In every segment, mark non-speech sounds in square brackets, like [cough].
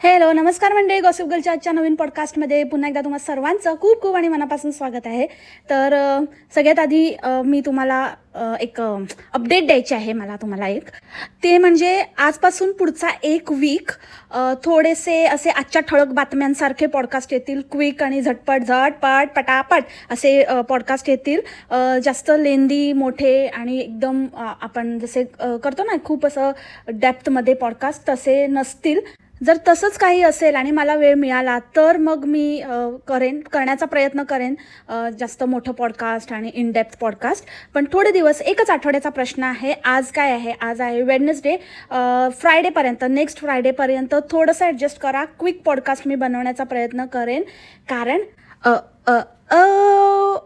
Hello नमस्कार मंडळी. Gossip गर्लच्या आजच्या नवीन पॉडकास्टमध्ये पुन्हा एकदा तुम्हाला सर्वांचं खूप खूप आणि मनापासून स्वागत आहे. तर सगळ्यात आधी मी तुम्हाला एक अपडेट द्यायची आहे मला तुम्हाला एक. ते म्हणजे आजपासून पुढचा एक वीक थोडेसे असे आजच्या ठळक बातम्यांसारखे पॉडकास्ट येतील. क्विक आणि झटपट झटपट पटापट असे पॉडकास्ट येतील. जास्त लेंदी मोठे आणि एकदम आपण जसे करतो ना खूप असं डेप्थमध्ये पॉडकास्ट तसे नसतील. जर तसंच काही असेल आणि मला वेळ मिळाला तर मग मी करेन करण्याचा प्रयत्न करेन जास्त मोठं पॉडकास्ट आणि इनडेप्थ पॉडकास्ट पण थोडे दिवस एकच आठवड्याचा प्रश्न आहे आज काय आहे? आज आहे वेडनेसडे फ्रायडेपर्यंत नेक्स्ट फ्रायडेपर्यंत थोडंसं ॲडजस्ट करा क्विक पॉडकास्ट मी बनवण्याचा प्रयत्न करेन. कारण uh a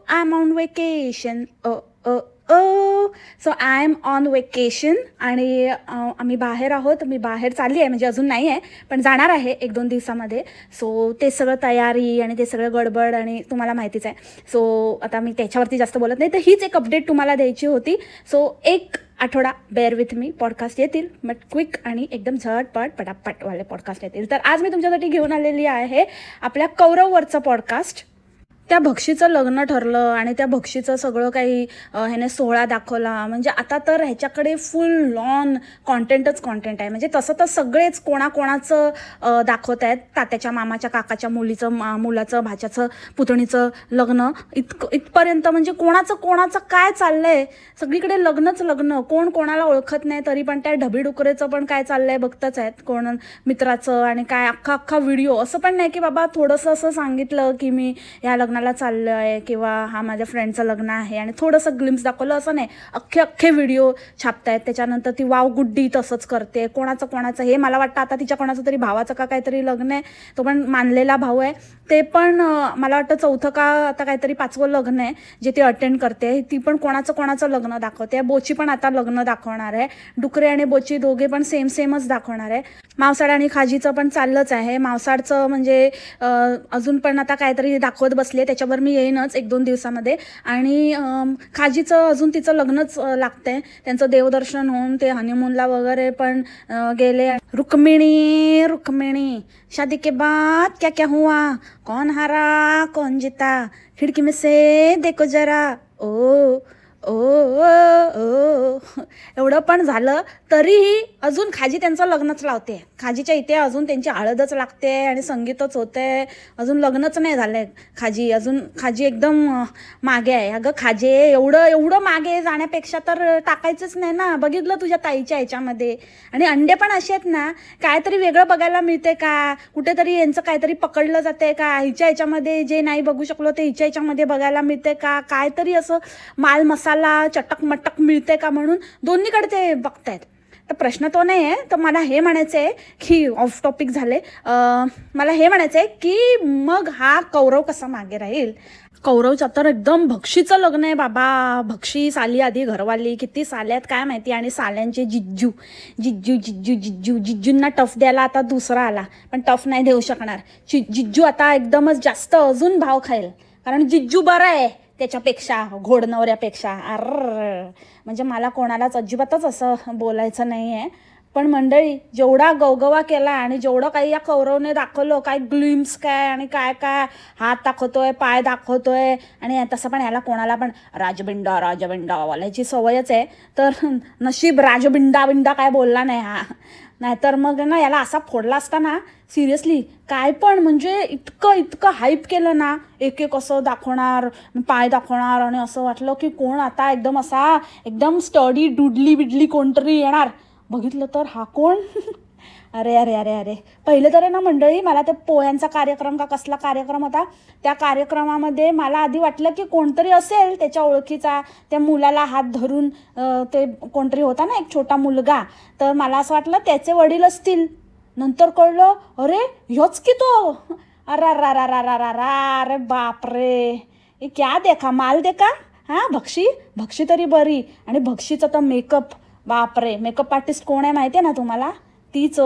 I am on vacation uh oh so I am on vacation आणि आम्ही बाहेर आहोत. मी बाहेर चालली आहे म्हणजे अजून नाही आहे पण जाणार आहे एक दोन दिवसामध्ये. सो ते सगळं तयारी आणि ते सगळं गडबड आणि तुम्हाला माहितीच आहे. सो आता मी त्याच्यावरती जास्त बोलत नाही तर हीच एक अपडेट तुम्हाला द्यायची होती. सो एक आठवडा बेअर विथ मी पॉडकास्ट येतील बट क्विक आणि एकदम झटपट पटापटवाले पॉडकास्ट येतील. तर आज मी तुमच्यासाठी घेऊन आलेली आहे आपल्या कौरववरचं पॉडकास्ट त्या भक्षीचं लग्न ठरलं आणि त्या भक्षीचं सगळं काही ह्याने सोहळा दाखवला. म्हणजे आता तर ह्याच्याकडे फुल लॉन कॉन्टेंटच कॉन्टेंट आहे. म्हणजे तसं तर सगळेच कोणाकोणाचं दाखवत आहेत. तात्याच्या मामाच्या काकाच्या मुलीचं मा मुलाचं भाच्याचं पुतणीचं लग्न. इतकं इथपर्यंत म्हणजे कोणाचं कोणाचं काय चाललंय? सगळीकडे लग्नच लग्न. कोण कोणाला ओळखत नाही तरी पण त्या ढबीडुकरेचं पण काय चाललंय बघतच आहेत. कोण मित्राचं आणि काय अख्खा अख्खा व्हिडिओ असं पण नाही की बाबा थोडंसं असं सांगितलं की मी ह्या लग्नाला चाललं आहे किंवा हा माझ्या फ्रेंडचं लग्न आहे आणि थोडंसं ग्लिम्स दाखवलं असं नाही. अख्खे अख्खे व्हिडिओ छापतायत. त्याच्यानंतर ती वाव गुड्डी तसंच करते. कोणाचं कोणाचं हे मला वाटतं आता तिच्या कोणाचं तरी भावाचं का काहीतरी लग्न आहे. तो पण मानलेला भाऊ आहे. ते पण मला वाटतं चौथं का आता काहीतरी पाचवं लग्न आहे जे ती अटेंड करते. ती पण कोणाचं कोणाचं लग्न दाखवते. बोची पण आता लग्न दाखवणार आहे. डुकरे आणि बोची दोघे पण सेम सेमच दाखवणार आहे. मावसाड आणि खाजीचं पण चाललंच आहे. मावसाडचं म्हणजे अजून पण आता काहीतरी दाखवत बसले त्याच्यावर मी येईनच एक दोन दिवसामध्ये. आणि खाजीचं अजून तिचं लग्नच लागतंय. त्यांचं देवदर्शन होऊन ते हनीमूनला वगैरे पण गेले. रुक्मिणी रुक्मिणी शादी के बाद क्या क्या हुआ? कौन हारा? कौन जिता? खिड़की में से देखो जरा। ओ ओ ओ एवढं पण झालं तरीही अजून खाजी त्यांचं लग्नच लावते. खाजीच्या इथे अजून त्यांची हळदच लागते आणि संगीतच होते. अजून लग्नच नाही झालंय खाजी. अजून खाजी एकदम मागे आहे. अगं खाजे एवढं एवढं मागे जाण्यापेक्षा तर टाकायचंच नाही ना. बघितलं तुझ्या ताईच्या ह्याच्यामध्ये आणि अंडे पण असे आहेत ना काहीतरी वेगळं बघायला मिळते का? कुठेतरी यांचं काहीतरी पकडलं जाते का? हिच्या ह्याच्यामध्ये जे नाही बघू शकलो ते हिच्या ह्याच्यामध्ये बघायला मिळते का? काहीतरी असं माल मसाला चटक मटक मिळते का म्हणून दोन्हीकडे ते बघतायत. तर प्रश्न तो नाही आहे. तर मला हे म्हणायचं आहे की ऑफ टॉपिक झाले. मला हे म्हणायचं आहे की मग हा कौरव कसा मागे राहील? कौरवचं तर एकदम भक्षीचं लग्न आहे बाबा. भक्षी साली आधी घरवाली. किती साल्यात काय माहिती? आणि साल्यांचे जिज्जू. जिज्जू जिज्जू जिज्जू. जिज्जूंना टफ द्यायला आता दुसरा आला. पण टफ नाही देऊ शकणार. जि जिज्जू आता एकदमच जास्त अजून भाव खाईल. कारण जिज्जू बरं आहे. त्याच्यापेक्षा घोडनवऱ्यापेक्षा. अर म्हणजे मला कोणालाच अजिबातच असं बोलायचं नाही आहे पण मंडळी जेवढा गवगवा केला आणि जेवढं काही या कौरवने दाखवलं काय ग्लिम्स काय आणि काय काय हात दाखवतोय पाय दाखवतोय आणि तसं पण याला कोणाला पण राजबिंडा राजबिंडा बोलायची सवयच आहे. तर नशीब राजबिंडा बिंडा काय बोलला नाही हा. नाहीतर मग ना याला असा फोडला असता ना सिरियसली काय पण म्हणजे इतकं इतकं हाईप केलं ना एक एक असं दाखवणार पाय दाखवणार आणि असं वाटलं की कोण आता एकदम असा एकदम स्टडी डुडली बिडली कोणतरी येणार. बघितलं तर हा कोण? [laughs] अरे अरे अरे अरे. पहिलं तर आहे ना मंडळी मला ते पोह्यांचा कार्यक्रम का कसला कार्यक्रम होता त्या कार्यक्रमामध्ये मला आधी वाटलं की कोणतरी असेल त्याच्या ओळखीचा त्या मुलाला हात धरून ते कोणतरी होता ना एक छोटा मुलगा. तर मला असं वाटलं त्याचे वडील असतील. नंतर कळलं अरे ह्योच की तो. अरा रा रा रा रा रा रा अरे बापरे. हे क्या देखा माल देखा? हां भक्षी? भक्षी तरी बरी. आणि भक्षीचं तर मेकअप. बापरे मेकअप आर्टिस्ट कोण आहे माहिती आहे ना तुम्हाला? तीच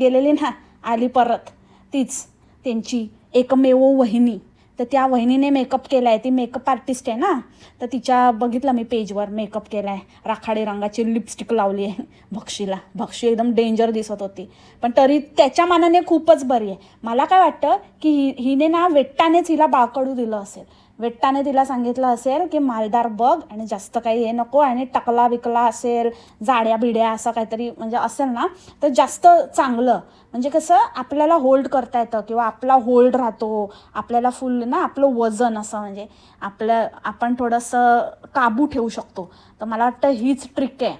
गेलेली ना आली परत. तीच त्यांची एकमेव वहिनी. तर त्या वहिनीने मेकअप केला आहे ती मेकअप आर्टिस्ट आहे ना? तर तिच्या बघितलं मी पेजवर मेकअप केला आहे राखाडी रंगाची लिपस्टिक लावली आहे. भक्षीला. भक्षी एकदम डेंजर दिसत होती. पण तरी त्याच्या मानाने खूपच बरी आहे. मला काय वाटतं की हि हिने ना वेट्टानेच हिला बाळकडू दिलं असेल. वेट्टाने तिला सांगितलं असेल की मालदार बघ आणि जास्त काही हे नको आणि टकला बिकला असेल जाड्या बिड्या असं काहीतरी म्हणजे असेल ना तर जास्त चांगलं. म्हणजे कसं आपल्याला होल्ड करता येतं किंवा आपला होल्ड राहतो आपल्याला फुल ना आपलं वजन असं म्हणजे आपलं आपण थोडंसं काबू ठेवू शकतो. तर मला वाटतं हीच ट्रिक आहे.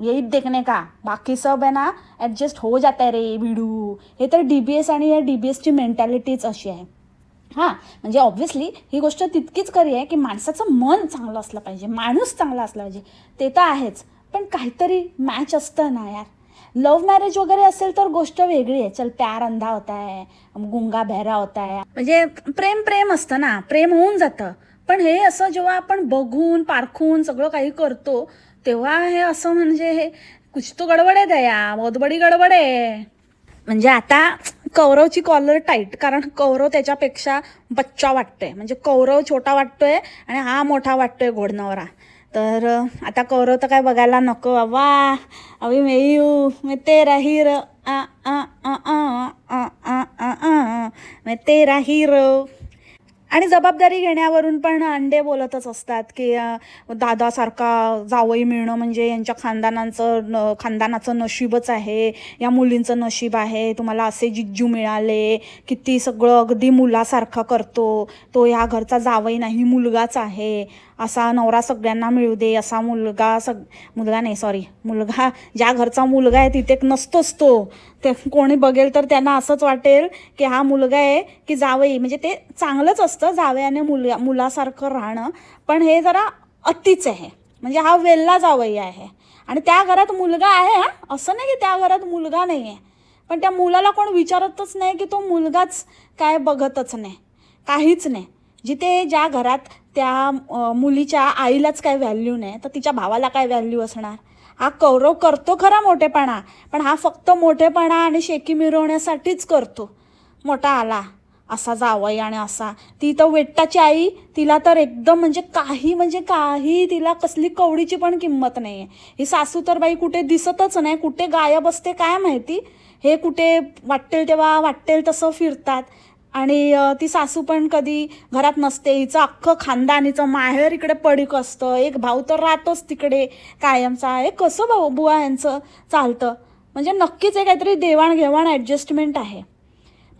यही देखने का? बाकी सब आहे ना ॲडजस्ट हो जात आहे रे भिडू. हे तर डी बी एस आणि या डी बी एसची मेंटॅलिटीच अशी आहे. हां म्हणजे ऑब्व्हियसली ही गोष्ट तितकीच खरी आहे की माणसाचं मन चांगलं असलं पाहिजे माणूस चांगला असला पाहिजे ते तर आहेच. पण काहीतरी मॅच असतं ना यार. लव्ह मॅरेज वगैरे असेल तर गोष्ट वेगळी आहे. चल प्यार अंधा होता आहे गुंगा बहरा होता आहे म्हणजे प्रेम प्रेम असतं ना. प्रेम होऊन जातं. पण हे असं जेव्हा आपण बघून पारखून सगळं काही करतो तेव्हा हे असं म्हणजे हे कुछ तो गडबड आहे दया बहुत बडी गडबड आहे. म्हणजे आता कौरवची कॉलर टाईट कारण कौरव त्याच्यापेक्षा बच्चा वाटतोय. म्हणजे कौरव छोटा वाटतोय आणि हा मोठा वाटतोय घोडनवरा. तर आता कौरव तर काय बघायला नको. वा अभि मे यू मैं तेरा हिरो. आ आ आ आ आ आ आ आ मैं तेरा हिरो. आणि जबाबदारी घेण्यावरून पण अंडे बोलतच असतात की दादासारखा जावई मिळणं म्हणजे यांच्या खानदानाचं न खानदानाचं नशीबच आहे या मुलींचं नशीब आहे तुम्हाला असे जिज्जू मिळाले किती सगळं अगदी मुलासारखं करतो तो ह्या घरचा जावई नाही मुलगाच आहे. असा नवरा सगळ्यांना मिळू दे असा मुलगा सग मुलगा नाही सॉरी मुलगा ज्या घरचा मुलगा आहे तिथे नसतोच तो. ते कोणी बघेल तर त्यांना असंच वाटेल की हा मुलगा आहे की जावई. म्हणजे ते चांगलंच असतं जावयाने मुलगा मुलासारखं राहणं. पण हे जरा अतिच आहे. म्हणजे हा वेल्ला जावई आहे. आणि त्या घरात मुलगा आहे हा. असं नाही की त्या घरात मुलगा नाही आहे पण त्या मुलाला कोण विचारतच नाही की तो मुलगाच काय बघतच नाही. काहीच नाही. जिथे ज्या घरात त्या मुलीच्या आईलाच काय व्हॅल्यू नाही तर तिच्या भावाला काय व्हॅल्यू असणार? हा कौरव करतो खरा मोठेपणा पण हा फक्त मोठेपणा आणि शेकी मिरवण्यासाठीच करतो. मोठा आला असा जावई आणि असा. ती तर वेट्टाची आई तिला तर एकदम म्हणजे काही म्हणजे काही तिला कसली कवडीची पण किंमत नाही आहे ही सासू तर बाई कुठे दिसतच नाही कुठे गायब असते काय माहिती? हे कुठे वाटेल तेव्हा वाटेल तसं फिरतात. आणि ती सासू पण कधी घरात नसते. हिचं अख्खं खानदान हिचं माहेर इकडे पडीक असतं. एक भाऊ तर राहतोच तिकडे कायमचा. हे कसं भाऊ बुवा यांचं चालतं? म्हणजे नक्कीच एक काहीतरी देवाणघेवाण ॲडजस्टमेंट आहे.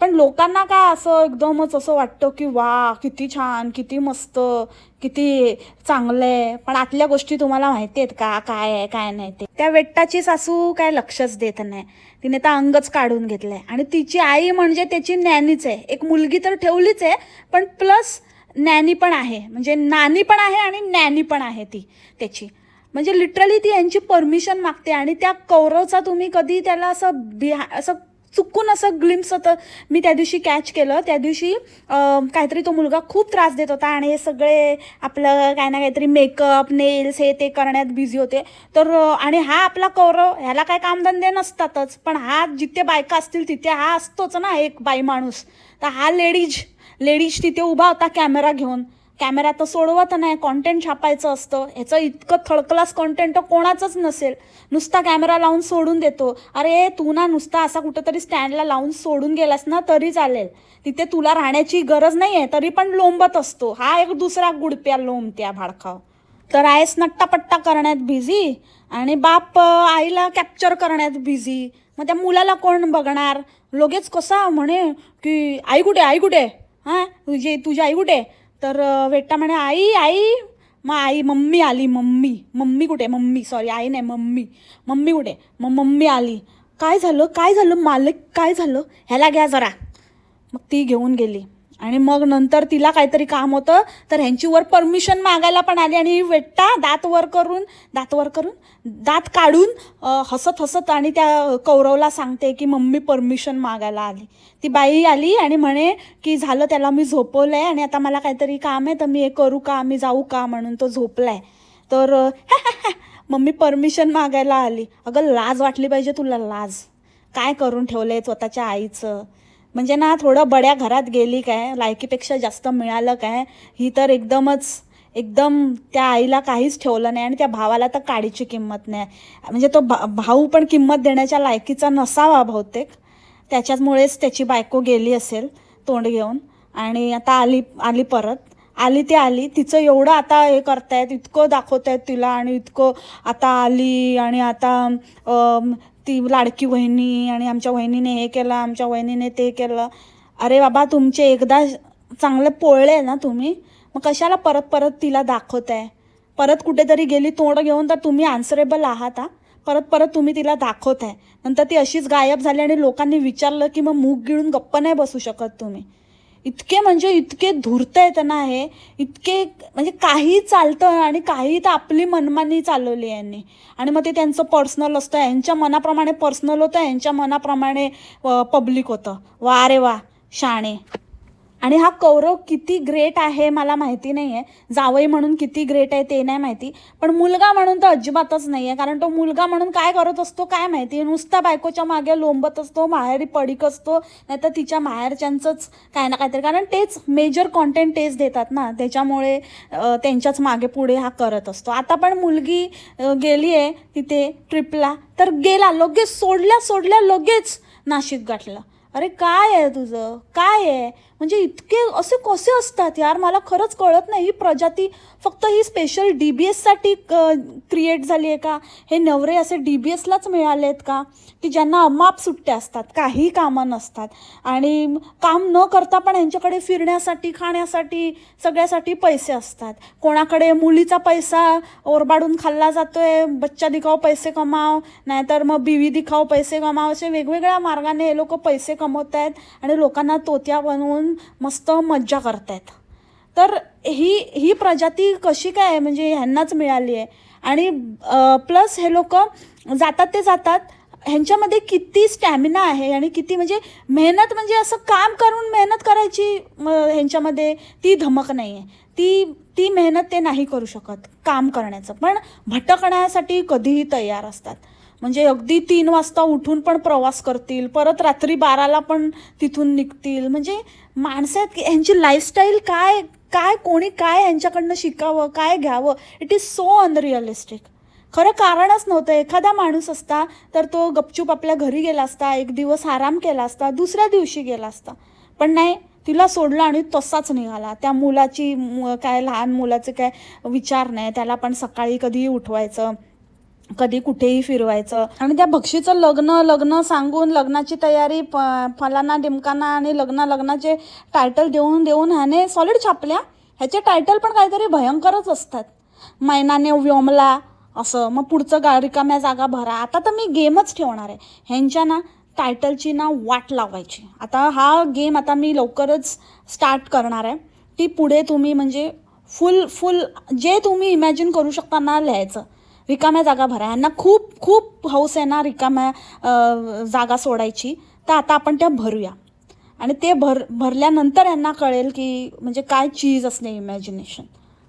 पण लोकांना काय असं एकदमच असं वाटतं की वा किती छान किती मस्त किती चांगलं आहे. पण आतल्या गोष्टी तुम्हाला माहिती आहेत का? काय आहे काय नाही ते. त्या वेट्टाची सासू काय लक्षच देत नाही. तिने तर अंगच काढून घेतलंय. आणि तिची आई म्हणजे त्याची नॅनीच आहे. एक मुलगी तर ठेवलीच आहे पण प्लस नॅनी पण आहे. म्हणजे नानी पण आहे आणि नॅनी पण आहे ती त्याची. म्हणजे लिटरली ती यांची परमिशन मागते आणि त्या कौरवचा तुम्ही कधी त्याला असं बिहा असं चुकून असं ग्लिम्स होतं. मी त्या दिवशी कॅच केलं. त्या दिवशी काहीतरी तो मुलगा खूप त्रास देत होता आणि हे सगळे आपलं काय ना काहीतरी मेकअप नेल्स हे ते करण्यात बिझी होते. तर आणि हा आपला कौरव ह्याला काय कामधंदे नसतातच पण हा जिथे बायका असतील तिथे हा असतोच ना एक बाई माणूस. तर हा लेडीज लेडीज तिथे उभा होता कॅमेरा घेऊन. कॅमेरा तर सोडवत नाही कॉन्टेंट छापायचं असतं. ह्याचं इतकं थर्ड क्लास कॉन्टेंट तर कोणाचंच नसेल. नुसता कॅमेरा लावून सोडून देतो. अरे तू ना नुसता असा कुठंतरी स्टँडला लावून सोडून गेलास ना तरी चालेल. तिथे तुला राहण्याची गरज नाही आहे तरी पण लोंबत असतो. हा एक दुसरा गुडप्या लोंबत्या भाडखाव तर आहेस नट्टापट्टा करण्यात बिझी आणि बाप आईला कॅप्चर करण्यात बिझी मग त्या मुलाला कोण बघणार? लगेच कसा म्हणे की आई कुठे आई कुठे? हां तुझी तुझी आई कुठे? तर वेट्टा म्हणे आई आई मग आई मम्मी आली मम्मी मम्मी कुठे मम्मी सॉरी आई नाही मम्मी मम्मी कुठे मग मम्मी आली. काय झालं काय झालं मालक काय झालं? ह्याला घ्या जरा. मग ती घेऊन गेली. आणि मग नंतर तिला काहीतरी काम होतं तर ह्यांची वर परमिशन मागायला पण आली आणि वेट्टा दात वर करून दात वर करून दात काढून हसत हसत आणि त्या कौरवला सांगते की मम्मी परमिशन मागायला आली. ती बाई आली आणि म्हणे की झालं त्याला मी झोपवलं आहे आणि आता मला काहीतरी काम आहे तर मी हे करू का मी जाऊ का म्हणून तो झोपलाय. तर [laughs] मम्मी परमिशन मागायला आली. अगं लाज वाटली पाहिजे तुला लाज. काय करून ठेवलंय स्वतःच्या आईचं? म्हणजे ना थोडं बड्या घरात गेली काय लायकीपेक्षा जास्त मिळालं काय ही तर एकदमच एकदम त्या आईला काहीच ठेवलं नाही आणि त्या भावाला तर काडीची किंमत नाही. म्हणजे तो भा भाऊ पण किंमत देण्याच्या लायकीचा नसावा बहुतेक. त्याच्यामुळेच त्याची बायको गेली असेल तोंड घेऊन. आणि आता आली आली परत. आली ती आली. तिचं एवढं आता हे करतायत इतकं दाखवतायत तिला आणि इतकं आता आली आणि आता ती लाडकी वहिनी आणि आमच्या वहिनीने हे केलं आमच्या वहिनीने ते केलं. अरे बाबा तुमचे एकदा चांगले पोळले ना तुम्ही मग कशाला परत परत तिला दाखवताय? परत कुठेतरी गेली तोंड घेऊन तर तुम्ही आन्सरेबल आहात हा? परत परत तुम्ही तिला दाखवताय. नंतर ती अशीच गायब झाली आणि लोकांनी विचारलं की मग मूग गिळून गप्प नाही बसू शकत तुम्ही. इतके म्हणजे इतके धूर्त आहेत त्यांना हे इतके म्हणजे काही चालतं आणि काही तर आपली मनमानी चालवली यांनी. आणि मग ते त्यांचं पर्सनल असतं. यांच्या मनाप्रमाणे पर्सनल होतं यांच्या मनाप्रमाणे पब्लिक होतं. वा रे वा शाणे. आणि हा कौरव किती ग्रेट आहे मला माहिती नाही आहे जावई म्हणून किती ग्रेट आहे ते नाही माहिती. पण मुलगा म्हणून तर अजिबातच नाही आहे कारण तो मुलगा म्हणून काय करत असतो काय माहिती? नुसता बायकोच्या मागे लोंबत असतो माहेरी पडीक असतो नाहीतर तिच्या माहेरच्यांचंच काय ना काहीतरी. कारण तेच मेजर कॉन्टेंट तेच देतात ना. त्याच्यामुळे त्यांच्याच मागे पुढे हा करत असतो. आता पण मुलगी गेली आहे तिथे ट्रिपला तर गेला लगेच सोडल्या सोडल्या लगेच नाशिक गाठलं. अरे काय आहे तुझं? काय आहे? म्हणजे इतके असे कसे असतात यार? मला खरंच कळत नाही. ही प्रजाती फक्त ही स्पेशल डी बी एससाठी क्रिएट झाली आहे का? हे नवरे असे डी बी एसलाच मिळाले आहेत का? की ज्यांना अमाप सुट्ट्या असतात काही कामं नसतात. आणि काम न करता पण यांच्याकडे फिरण्यासाठी खाण्यासाठी सगळ्यासाठी पैसे असतात. कोणाकडे मुलीचा पैसा ओरबाडून खाल्ला जातो आहे बच्चा दिखाव पैसे कमाव नाहीतर मग बिवी दिखाव पैसे कमाव असे वेगवेगळ्या मार्गाने हे लोक पैसे कमवत आहेत आणि लोकांना तोत्या बनवून मस्त मज्जा करतायत. तर ही ही प्रजाती कशी काय आहे? म्हणजे ह्यांनाच मिळाली आहे. आणि प्लस हे लोक जातात ते जातात ह्यांच्यामध्ये किती स्टॅमिना आहे आणि किती म्हणजे मेहनत म्हणजे असं काम करून मेहनत करायची ह्यांच्यामध्ये ती धमक नाही आहे ती ती मेहनत ते नाही करू शकत काम करण्याचं. पण भटकण्यासाठी कधीही तयार असतात. म्हणजे अगदी तीन वाजता उठून पण प्रवास करतील परत रात्री बाराला पण तिथून निघतील. म्हणजे माणसं आहेत की यांची लाईफस्टाईल काय काय कोणी काय यांच्याकडनं शिकावं काय घ्यावं? इट इज सो अनरिअलिस्टिक खरं कारणच नव्हतं. एखादा माणूस असता तर तो गपचूप आपल्या घरी गेला असता एक दिवस आराम केला असता दुसऱ्या दिवशी गेला असता. पण नाही तिला सोडलं आणि तसाच निघाला. त्या मुलाची काय लहान मुलाचे काय विचार नाही. त्याला पण सकाळी कधीही उठवायचं. कधी कुठेही फिरवायचं. आणि त्या भक्षीचं लग्न लग्न सांगून लग्नाची तयारी प फलाना डिमकाना आणि लग्न लग्नाचे टायटल देऊन देऊन ह्याने सॉलिड छापल्या. ह्याचे टायटल पण काहीतरी भयंकरच असतात. मैनाने व्योमला असं. मग पुढचं गा रिकाम्या जागा भरा. आता तर मी गेमच ठेवणार आहे. ह्यांच्या ना टायटलची ना वाट लावायची. आता हा गेम आता मी लवकरच स्टार्ट करणार आहे. ती पुढे तुम्ही म्हणजे फुल फुल जे तुम्ही इमॅजिन करू शकता ना लिहायचं. रिकाम्या जागा भरा. यांना खूप खूप हौस आहे ना रिकाम्या जागा सोडायची. तर आता आपण त्या भरूया. आणि ते भर भरल्यानंतर यांना कळेल की म्हणजे काय चीज असणे इमॅजिनेशन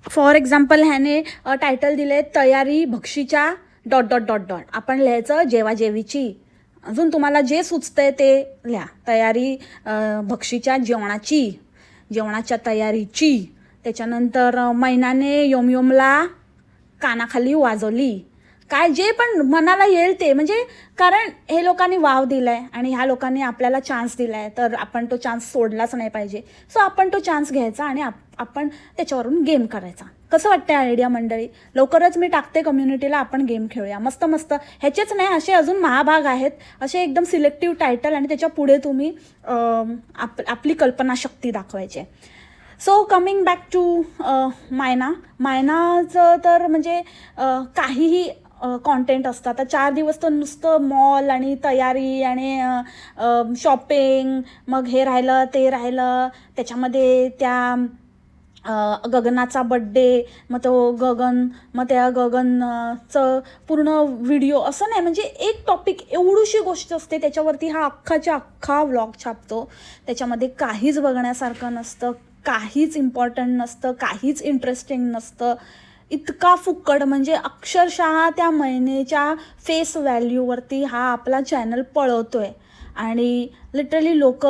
फॉर एक्झाम्पल ह्याने टायटल दिले तयारी भक्षीच्या डॉट डॉट डॉट डॉट आपण लिहायचं जेवा जेवीची. अजून तुम्हाला जे सुचतंय ते लिहा. तयारी भक्षीच्या जेवणाची जेवणाच्या तयारीची. त्याच्यानंतर मैनाने योमयोमला कानाखाली वाजवली. काय जे पण मनाला येईल ते. म्हणजे कारण हे लोकांनी वाव दिलाय आणि ह्या लोकांनी आपल्याला चान्स दिलाय. तर आपण तो चान्स सोडलाच नाही पाहिजे. सो आपण तो चान्स घ्यायचा आणि आप- आपण त्याच्यावरून गेम करायचा. कसं वाटतं आयडिया मंडळी? लवकरच मी टाकते कम्युनिटीला आपण गेम खेळूया. मस्त मस्त. ह्याचेच नाही असे अजून महाभाग आहेत. असे एकदम सिलेक्टिव्ह टायटल आणि त्याच्या पुढे तुम्ही आप आपली कल्पनाशक्ती दाखवायची आहे. सो कमिंग बॅक टू मायना मायनाचं तर म्हणजे uh, काहीही uh, कॉन्टेंट असतं. आता चार दिवस तर नुसतं मॉल आणि तयारी आणि uh, um, शॉपिंग मग हे राहिलं ते राहिलं. त्याच्यामध्ये त्या गगनाचा बड्डे मग तो गगन मग त्या गगनचं पूर्ण व्हिडिओ असं नाही. म्हणजे एक टॉपिक एवढीशी गोष्ट असते त्याच्यावरती हा अख्खाच्या अख्खा व्लॉग छापतो. त्याच्यामध्ये काहीच बघण्यासारखं नसतं. काहीच इम्पॉर्टंट नसतं काहीच इंटरेस्टिंग नसतं. इतका फुक्कड म्हणजे अक्षरशः त्या महिनेच्या फेस व्हॅल्यूवरती हा आपला चॅनल पळवतोय आणि लिटरली लोक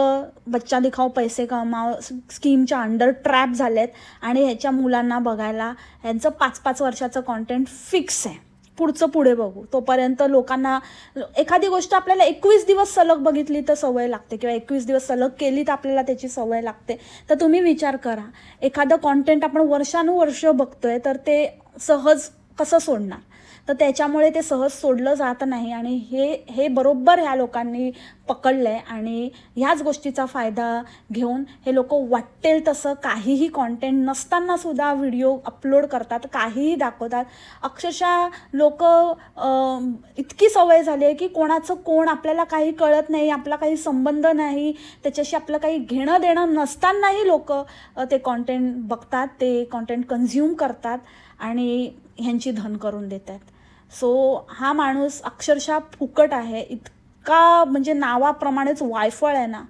बच्चा दिखाव पैसे कमाव स्कीमच्या अंडर ट्रॅप झालेत. आणि ह्याच्या मुलांना बघायला ह्यांचं पाच पाच वर्षाचं कॉन्टेंट फिक्स आहे. पुढचं पुढे बघू. तोपर्यंत लोकांना एखादी गोष्ट आपल्याला एकवीस दिवस सलग बघितली तर सवय लागते किंवा एकवीस दिवस सलग केली तर आपल्याला त्याची सवय लागते. तर तुम्ही विचार करा. एखादं कॉन्टेंट आपण वर्षानुवर्ष बघतोय तर ते सहज कसं सोडणार? तर त्याच्यामुळे ते सहज सोडलं जात नाही आणि हे हे बरोबर ह्या लोकांनी पकडलं आहे आणि ह्याच गोष्टीचा फायदा घेऊन हे लोक वाटेल तसं काहीही कॉन्टेंट नसताना सुद्धा व्हिडिओ अपलोड करतात काहीही दाखवतात. अक्षरशः लोक इतकी सवय झाली आहे की कोणाचं कोण आपल्याला काही कळत नाही आपला काही संबंध नाही त्याच्याशी आपलं काही घेणं देणं नसतानाही लोक ते कॉन्टेंट बघतात ते कॉन्टेंट कन्झ्युम करतात आणि ह्यांची धन करून देतात. सो हा माणूस अक्षरशः फुकट आहे. इतका म्हणजे नावाप्रमाणेच वायफळ आहे ना.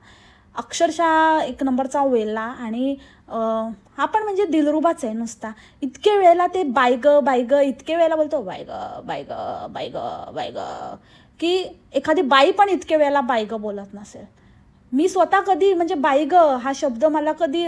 अक्षरशः एक नंबरचा वेला आणि हा पण म्हणजे दिलरुबाच आहे नुसता. इतके वेळेला ते बायग बायग इतके वेळेला बोलतो बायग बायग बायग बायग की एखादी बाई पण इतके वेळेला बायग बोलत नसेल. मी स्वतः कधी म्हणजे बायग हा शब्द मला कधी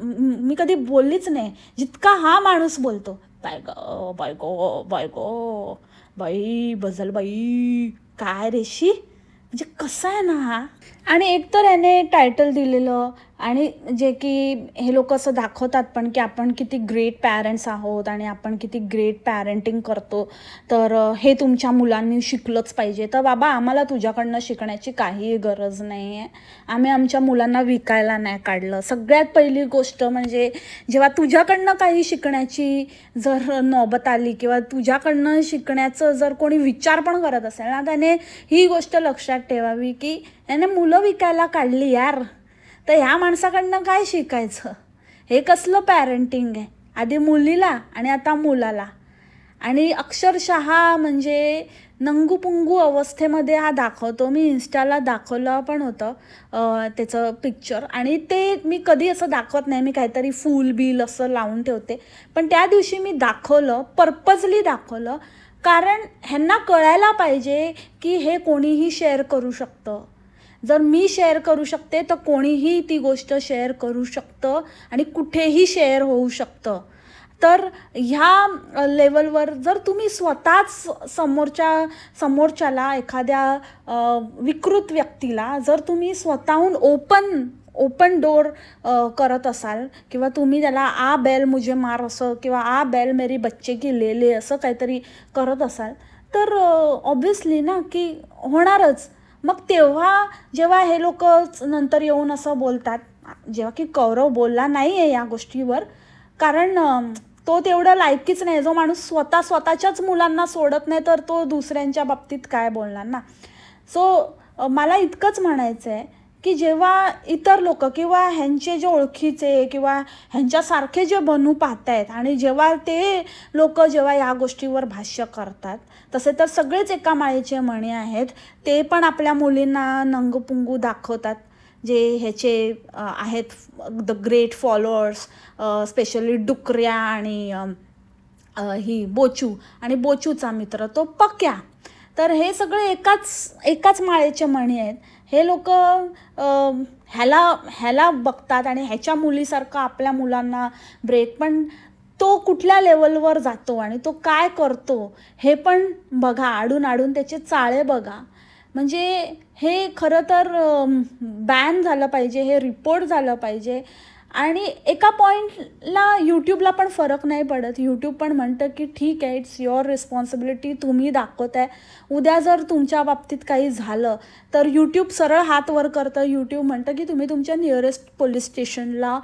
मी कधी बोललीच नाही. जितका हा माणूस बोलतो बाय ग बाय गो बाय गो. बाई बजल बाई काय रेशी म्हणजे कसं आहे ना हा? आणि एकतर याने टायटल दिलेलं आणि जे की हे लोक असं दाखवतात पण की आपण किती ग्रेट पॅरेंट्स आहोत आणि आपण किती ग्रेट पॅरेंटिंग करतो तर हे तुमच्या मुलांनी शिकलंच पाहिजे. तर बाबा आम्हाला तुझ्याकडनं शिकण्याची काही गरज नाही आहे आम्ही आमच्या मुलांना विकायला नाही काढलं. सगळ्यात पहिली गोष्ट म्हणजे जेव्हा तुझ्याकडनं काही शिकण्याची जर नौबत आली किंवा तुझ्याकडनं शिकण्याचं जर कोणी विचार पण करत असेल ना त्याने ही गोष्ट लक्षात ठेवावी की याने मुलं विकायला काढली यार. तर ह्या माणसाकडनं काय शिकायचं? हे कसलं पॅरेंटिंग आहे? आधी मुलीला आणि आता मुलाला. आणि अक्षरशः म्हणजे नंगूपुंगू अवस्थेमध्ये हा दाखवतो. मी इन्स्टाला दाखवलं पण होतं त्याचं पिक्चर आणि ते मी कधी असं दाखवत नाही. मी काहीतरी फूल बिल असं लावून ठेवते. पण त्या दिवशी मी दाखवलं पर्पजली दाखवलं. कारण ह्यांना कळायला पाहिजे की हे कोणीही शेअर करू शकतं. जर मी शेअर करू शकते तर कोणीही ती गोष्ट शेअर करू शकतं आणि कुठेही शेअर होऊ शकतं. तर ह्या लेवलवर जर तुम्ही स्वतःच समोरच्या समोरच्याला एखाद्या विकृत व्यक्तीला जर तुम्ही स्वतःहून ओपन ओपन डोअर करत असाल किंवा तुम्ही त्याला आ बेल मुझे मार असं किंवा आ बेल मेरी बच्चे की ले ले असं काहीतरी करत असाल तर ऑब्विसली ना की होणारच. मग तेव्हा जेव्हा हे लोक नंतर येऊन असं बोलतात जेव्हा की कौरव बोलला नाही आहे या गोष्टीवर कारण तो तेवढं लायकीच नाही. जो माणूस स्वतः स्वतःच्याच मुलांना सोडत नाही तर तो दुसऱ्यांच्या बाबतीत काय बोलणार ना? सो मला इतकंच म्हणायचं आहे की जेव्हा इतर लोक किंवा ह्यांचे जे ओळखीचे किंवा ह्यांच्यासारखे जे बनू पाहत आहेत आणि जेव्हा ते लोक जेव्हा या गोष्टीवर भाष्य करतात तसे तर सगळेच एका माळेचे म्हणे आहेत. ते पण आपल्या मुलींना नंगपुंगू दाखवतात जे ह्याचे आहेत द ग्रेट फॉलोअर्स स्पेशली डुकऱ्या आणि ही बोचू. आणि बोचूचा मित्र तो पक्या तर हे सगळे एकाच एकाच माळेचे म्हणी आहेत. हे लोक ह्याला ह्याला बघतात आणि ह्याच्या मुलीसारखं आपल्या मुलांना ब्रेक पण तो कुठल्या लेवलवर जातो आणि तो काय करतो हे पण बघा आडून आडून त्याचे चाळे बघा. म्हणजे हे खरं तर बॅन झालं पाहिजे हे रिपोर्ट झालं पाहिजे. आणि एका पॉईंटला यूट्यूबला पण फरक नाही पडत. यूट्यूब पण म्हणतं की ठीक आहे इट्स युअर रिस्पॉन्सिबिलिटी तुम्ही दाखवत आहे उद्या जर तुमच्या बाबतीत काही झालं तर यूट्यूब सरळ हात वर करतं. यूट्यूब म्हणतं की तुम्ही तुमच्या नियरेस्ट पोलीस स्टेशनला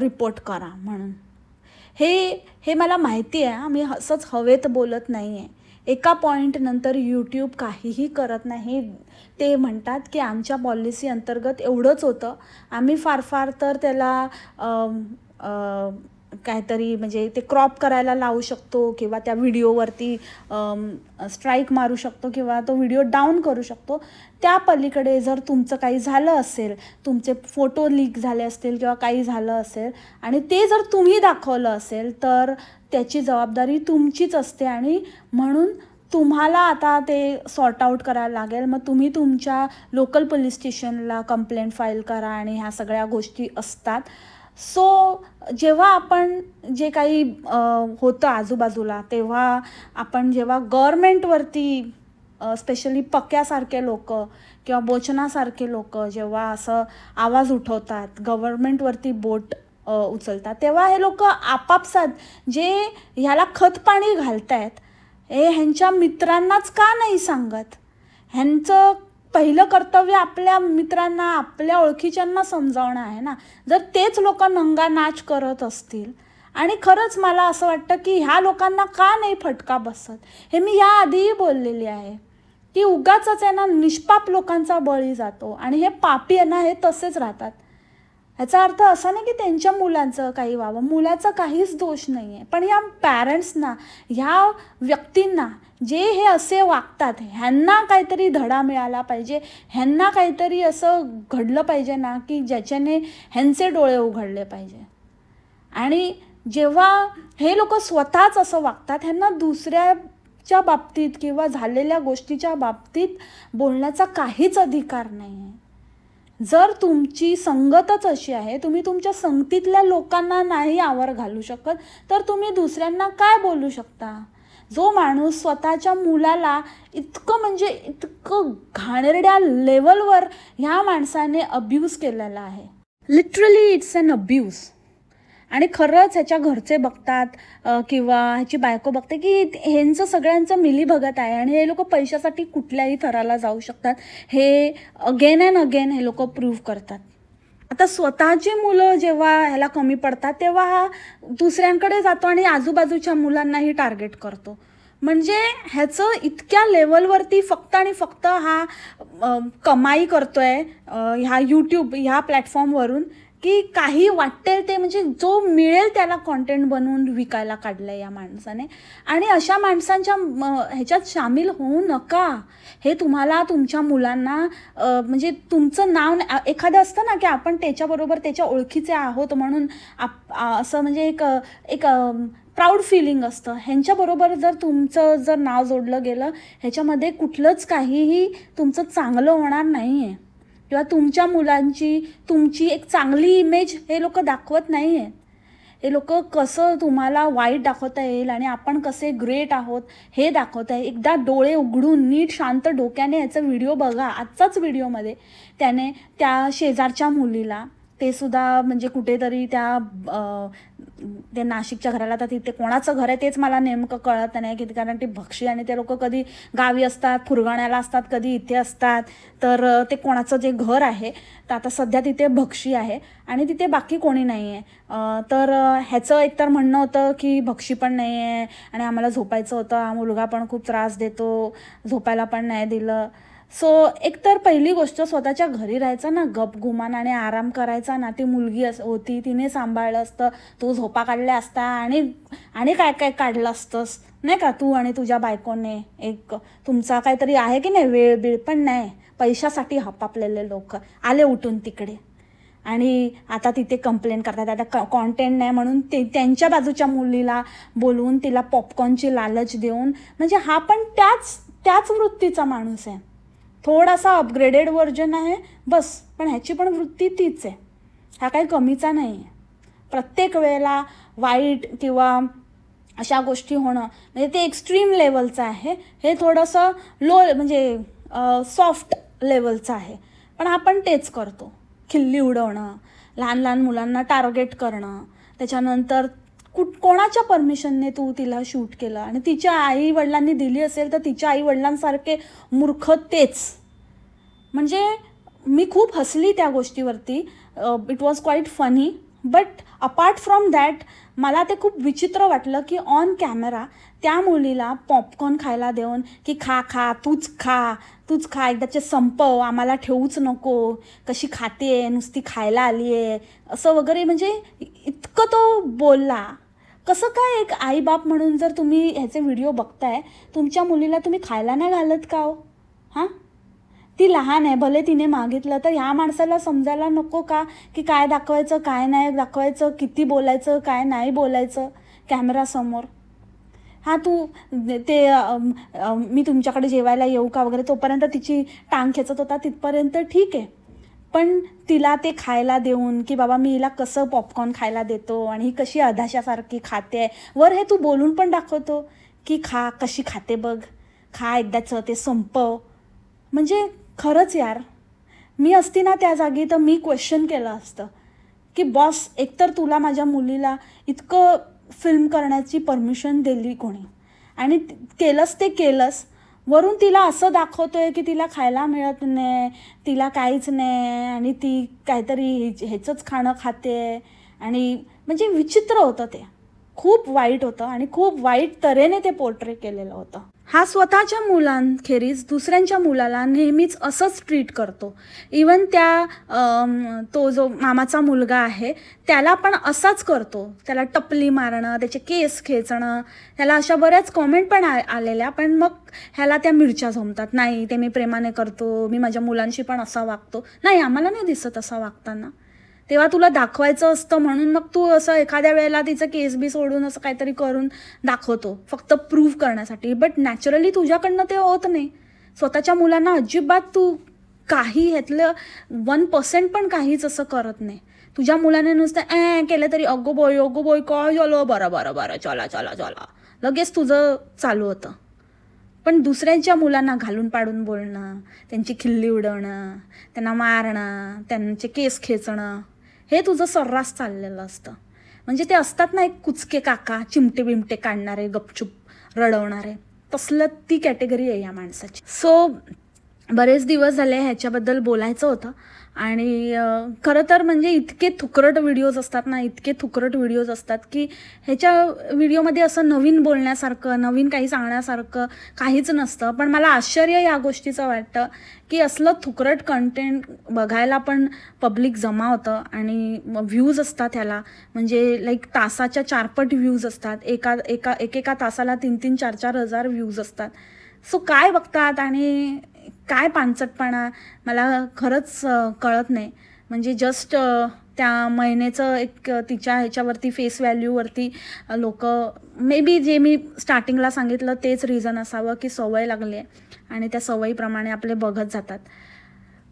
रिपोर्ट करा. म्हणून. हे हे मला माहिती आहे मी असंच हवेत बोलत नाही आहे एका पॉईंट नंतर यूट्यूब काहीही करत नाही. ते म्हणतात की आमच्या पॉलिसी अंतर्गत एवढंच होतं. आम्ही फार फार तर त्याला काहीतरी म्हणजे ते क्रॉप करायला लावू शकतो किंवा त्या व्हिडिओवरती स्ट्राईक मारू शकतो किंवा तो व्हिडिओ डाऊन करू शकतो. त्या पलीकडे जर तुमचं काही झालं असेल तुमचे फोटो लीक झाले असतील किंवा काही झालं असेल आणि ते जर तुम्ही दाखवलं असेल तर त्याची जबाबदारी तुमचीच असते आणि म्हणून तुम्हाला आता ते सॉर्ट आऊट करायला लागेल. मग तुम्ही तुमच्या लोकल पोलीस स्टेशनला कंप्लेंट फाईल करा आणि ह्या सगळ्या गोष्टी असतात. सो जेव्हा आपण जे काही होतं आजूबाजूला तेव्हा आपण जेव्हा गव्हर्मेंटवरती स्पेशली पक्यासारखे लोक किंवा बोचनासारखे लोक जेव्हा असं आवाज उठवतात गव्हर्मेंटवरती बोट उचलतात तेव्हा हे लोक आपापसात जे ह्याला खतपाणी घालत आहेत हे ह्यांच्या मित्रांनाच का नाही सांगत? ह्यांचं पहिलं कर्तव्य आपल्या मित्रांना आपल्या ओळखीच्यांना समजावणं आहे ना. जर तेच लोक नंगा नाच करत असतील आणि खरंच मला असं वाटतं की ह्या लोकांना का नाही फटका बसत? हे मी याआधीही बोललेली आहे की उगाच आहे ना निष्पाप लोकांचा बळी जातो आणि हे पापी आहे ना हे तसेच राहतात. ह्याचा अर्थ असा नाही की त्यांच्या मुलांचं काही व्हावं. मुलाचा काहीच दोष नाही आहे पण या पॅरेंट्सना ह्या व्यक्तींना जे हे असे वागतात ह्यांना काहीतरी धडा मिळाला पाहिजे. ह्यांना काहीतरी असं घडलं पाहिजे ना की ज्याच्याने ह्यांचे डोळे उघडले पाहिजे. आणि जेव्हा हे लोक स्वतःच असं वागतात ह्यांना दुसऱ्याच्या बाबतीत किंवा झालेल्या गोष्टीच्या बाबतीत बोलण्याचा काहीच अधिकार नाही आहे जर तुमची संगतच अशी आहे तुम्ही तुमच्या संगतीतल्या लोकांना नाही आवर घालू शकत तर तुम्ही दुसऱ्यांना काय बोलू शकता? जो माणूस स्वतःच्या मुलाला इतकं म्हणजे इतकं घाणेरड्या लेवलवर ह्या माणसाने अब्यूज केलेला आहे. लिटरली इट्स अन अब्यूज आणि खरंच ह्याच्या घरचे बघतात किंवा ह्याची बायको बघते की ह्यांचं सगळ्यांचं मिली बघत आहे आणि हे लोक पैशासाठी कुठल्याही थराला जाऊ शकतात. हे अगेन अँड अगेन हे लोक प्रूव्ह करतात. आता स्वतःची मुलं जेव्हा ह्याला कमी पडतात तेव्हा हा दुसऱ्यांकडे जातो आणि आजूबाजूच्या मुलांनाही टार्गेट करतो. म्हणजे ह्याचं इतक्या लेवलवरती फक्त आणि फक्त हा कमाई करतोय आहे ह्या यूट्यूब ह्या प्लॅटफॉर्मवरून की काही वाटेल ते म्हणजे जो मिळेल त्याला कॉन्टेंट बनवून विकायला काढलं या माणसाने. आणि अशा माणसांच्या ह्याच्यात सामील होऊ नका. हे तुम्हाला तुमच्या मुलांना म्हणजे तुमचं नाव एखादं असतं ना की आपण त्याच्याबरोबर त्याच्या ओळखीचे आहोत म्हणून आप असं म्हणजे एक एक प्राऊड फिलिंग असतं. ह्यांच्याबरोबर जर तुमचं जर नाव जोडलं गेलं ह्याच्यामध्ये कुठलंच काहीही तुमचं चांगलं होणार नाही आहे किंवा तुमच्या मुलांची तुमची एक चांगली इमेज हे लोक दाखवत नाही आहेत हे लोक कसं तुम्हाला वाईट दाखवता येईल आणि आपण कसे ग्रेट आहोत हे दाखवता येईल एकदा डोळे उघडून नीट शांत डोक्याने याचा व्हिडिओ बघा. आजचाच व्हिडिओमध्ये त्याने त्या शेजारच्या मुलीला ते सुद्धा म्हणजे कुठेतरी त्या ते नाशिकच्या घराला तर तिथे कोणाचं घर आहे तेच मला नेमकं कळत नाही. की कारण ते भक्षी आणि ते लोक कधी गावी असतात फुरगाण्याला असतात कधी इथे असतात. तर ते कोणाचं जे घर आहे तर आता सध्या तिथे भक्षी आहे आणि तिथे बाकी कोणी नाही आहे तर ह्याचं एकतर म्हणणं होतं की भक्षी पण नाही आहे आणि आम्हाला झोपायचं होतं. हा मुलगा पण खूप त्रास देतो झोपायला पण नाही दिलं. सो एकतर पहिली गोष्ट स्वतःच्या घरी राहायचा ना गप घुमान आणि आराम करायचा ना ती मुलगी अस होती तिने सांभाळलं असतं तू झोपा काढल्या असता आणि आणि काय काय काढलं असतंस? नाही का? तू आणि तुझ्या बायकोने एक तुमचा काहीतरी आहे की नाही? वेळ बिळ पण नाही. पैशासाठी हपापलेले लोक. आले उठून तिकडे. आणि आता तिथे कंप्लेंट करतात. आता क कॉन्टेंट नाही म्हणून ते त्यांच्या बाजूच्या मुलीला बोलवून तिला पॉपकॉर्नची लालच देऊन म्हणजे हा पण त्याच त्याच वृत्तीचा माणूस आहे. थोडासा अपग्रेडेड व्हर्जन आहे बस. पण ह्याची पण वृत्ती तीच आहे. हा काही कमीचा नाही आहे. प्रत्येक वेळेला वाईट किंवा अशा गोष्टी होणं म्हणजे ते एक्स्ट्रीम लेवलचं आहे. हे थोडंसं लो म्हणजे सॉफ्ट लेवलचं आहे. पण आपण तेच करतो. खिल्ली उडवणं लहान लहान मुलांना टार्गेट करणं त्याच्यानंतर कुठ कोणाच्या परमिशनने तू तिला शूट केलं? आणि तिच्या आई वडिलांनी दिली असेल तर तिच्या आई वडिलांसारखे मूर्ख तेच. म्हणजे मी खूप हसली त्या गोष्टीवरती. It was quite funny but apart from that मला ते खूप विचित्र वाटलं की ऑन कॅमेरा त्या मुलीला पॉपकॉर्न खायला देऊन की खा खा तूच खा तूच खा एकदाचे संपव आम्हाला ठेवूच नको कशी खाते नुसती खायला आली आहे असं वगैरे. म्हणजे इतकं तो बोलला. कसं काय एक आईबाप म्हणून जर तुम्ही ह्याचे व्हिडिओ बघताय तुमच्या मुलीला तुम्ही खायला नाही घालत का हो? हां? ती लहान आहे भले तिने मागितलं तर ह्या माणसाला समजायला नको का? की काय दाखवायचं काय नाही दाखवायचं किती बोलायचं काय नाही बोलायचं कॅमेरासमोर हां तू ते मी तुमच्याकडे जेवायला येऊ का वगैरे तोपर्यंत तिची टांग खेचत होता तिथपर्यंत ठीक आहे. पण तिला ते खायला देऊन की बाबा मी हिला कसं पॉपकॉर्न खायला देतो आणि ही कशी अधाशासारखी खाते आहे वर हे तू बोलून पण दाखवतो की खा कशी खाते बघ खा एकदाचं ते संपव. म्हणजे खरंच यार मी असती ना त्या जागी तर मी क्वेश्चन केलं असतं की बॉस एकतर तुला माझ्या मुलीला इतकं फिल्म करण्याची परमिशन दिली कोणी? आणि केलंस ते केलंस वरून तिला असं दाखवतोय की तिला खायला मिळत नाही तिला काहीच नाही आणि ती काहीतरी ह्याचंच खाणं खाते आणि म्हणजे विचित्र होतं ते. खूप वाईट होतं आणि खूप वाईट तऱ्हेने ते पोर्ट्रे केलेलं होतं. हा स्वतःच्या मुलांखेरीज दुसऱ्यांच्या मुलाला नेहमीच असंच ट्रीट करतो. इवन त्या तो जो मामाचा मुलगा आहे त्याला पण असाच करतो. त्याला टपली मारणं त्याचे केस खेचणं त्याला अशा बऱ्याच कॉमेंट पण आ आलेल्या पण मग ह्याला त्या मिरच्या झोमतात. नाही ते मी प्रेमाने करतो मी माझ्या मुलांशी पण असा वागतो. नाही आम्हाला नाही दिसत असा वागताना. तेव्हा तुला दाखवायचं असतं म्हणून मग तू असं एखाद्या वेळेला तिचं केस बी सोडून असं काहीतरी करून दाखवतो फक्त प्रूव्ह करण्यासाठी. बट नॅचरली तुझ्याकडनं ते होत नाही. स्वतःच्या मुलांना अजिबात तू काही ह्यातलं वन पर्सेंट पण काहीच असं करत नाही. तुझ्या मुलाने नुसतं ए केलं तरी अगो बोय अगो बोय काय चलो बरं बरं बरं चला चला चला. लगेच तुझं चालू होतं. पण दुसऱ्यांच्या मुलांना घालून पाडून बोलणं त्यांची खिल्ली उडवणं त्यांना मारणं त्यांचे केस खेचणं हे तुझं सर्रास चाललेलं असतं. म्हणजे ते असतात ना एक कुचके काका चिमटे बिमटे काढणारे गपचूप रडवणारे. तसलं ती कॅटेगरी आहे या माणसाची. सो बरेच दिवस झाले ह्याच्याबद्दल बोलायचं होतं. आणि खरं तर म्हणजे इतके थुकरट व्हिडिओज असतात ना इतके थुकरट व्हिडिओज असतात की ह्याच्या व्हिडिओमध्ये असं नवीन बोलण्यासारखं नवीन काही सांगण्यासारखं काहीच नसतं. पण मला आश्चर्य या गोष्टीचं वाटतं की असलं थुकरट कंटेंट बघायला पण पब्लिक जमा होतं आणि व्ह्यूज असतात ह्याला. म्हणजे लाईक तासाच्या चारपट व्ह्यूज असतात. एका एका एकेका तासाला तीन तीन चार चार हजार व्ह्यूज असतात. सो काय बघतात? आणि काय पानचटपणा मला खरंच कळत नाही. म्हणजे जस्ट त्या महिन्याचं एक तिच्या ह्याच्यावरती फेस व्हॅल्यूवरती लोक मे बी जे मी स्टार्टिंगला सांगितलं तेच रिझन असावं की सवय लागली आहे आणि त्या सवयीप्रमाणे आपले बघत जातात.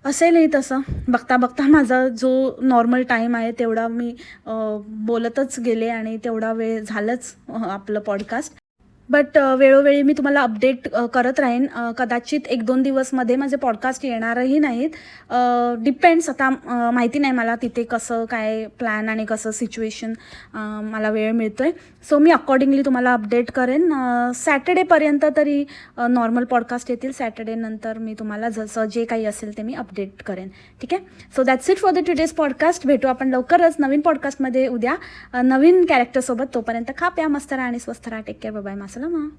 असेलही तसं. बघता बघता माझा जो नॉर्मल टाईम आहे तेवढा मी बोलतच गेले आणि तेवढा वेळ झालंच आपलं पॉडकास्ट बट uh, वेळोवेळी मी तुम्हाला अपडेट uh, करत राहीन. Uh, कदाचित एक दोन दिवसमध्ये माझे पॉडकास्ट येणारही नाहीत. डिपेंड्स आता माहिती नाही मला तिथे कसं काय प्लॅन आणि कसं सिच्युएशन मला वेळ मिळतो आहे सो मी अकॉर्डिंगली तुम्हाला अपडेट करेन. सॅटर्डेपर्यंत तरी नॉर्मल पॉडकास्ट येतील. सॅटर्डेनंतर मी तुम्हाला जसं जे काही असेल ते मी अपडेट करेन. ठीक आहे? So that's it for the today's podcast भेटू आपण लवकरच नवीन पॉडकास्टमध्ये उद्या. नवीन कॅरेक्टरसोबत तोपर्यंत खा प्या मस्त राहा आणि स्वस्त राहा. Take care bye 死了吗？